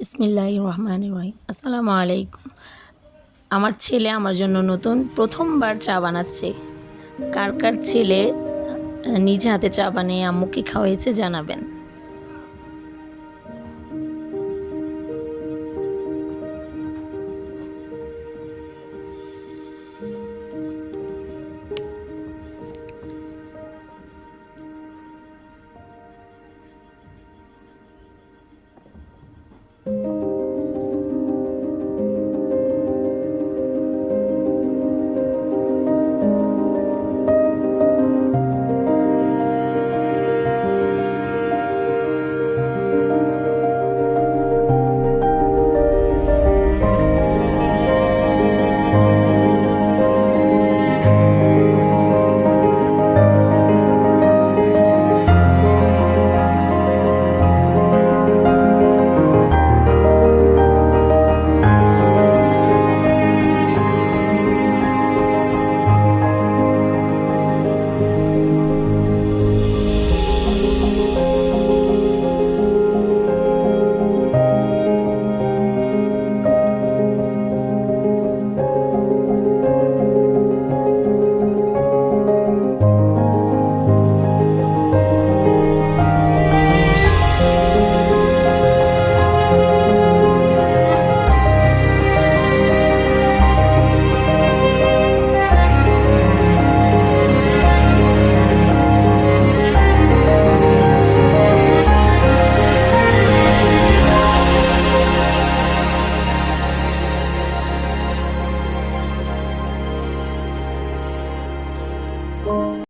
বিসমিল্লাহ রহমান রহিম। আসসালামু আলাইকুম। আমার ছেলে আমার জন্য নতুন প্রথমবার চা বানাচ্ছে। কার কার ছেলে নিজে নিজ হাতে চা বানিয়ে আম্মুকে খাওয়াইছে জানাবেন।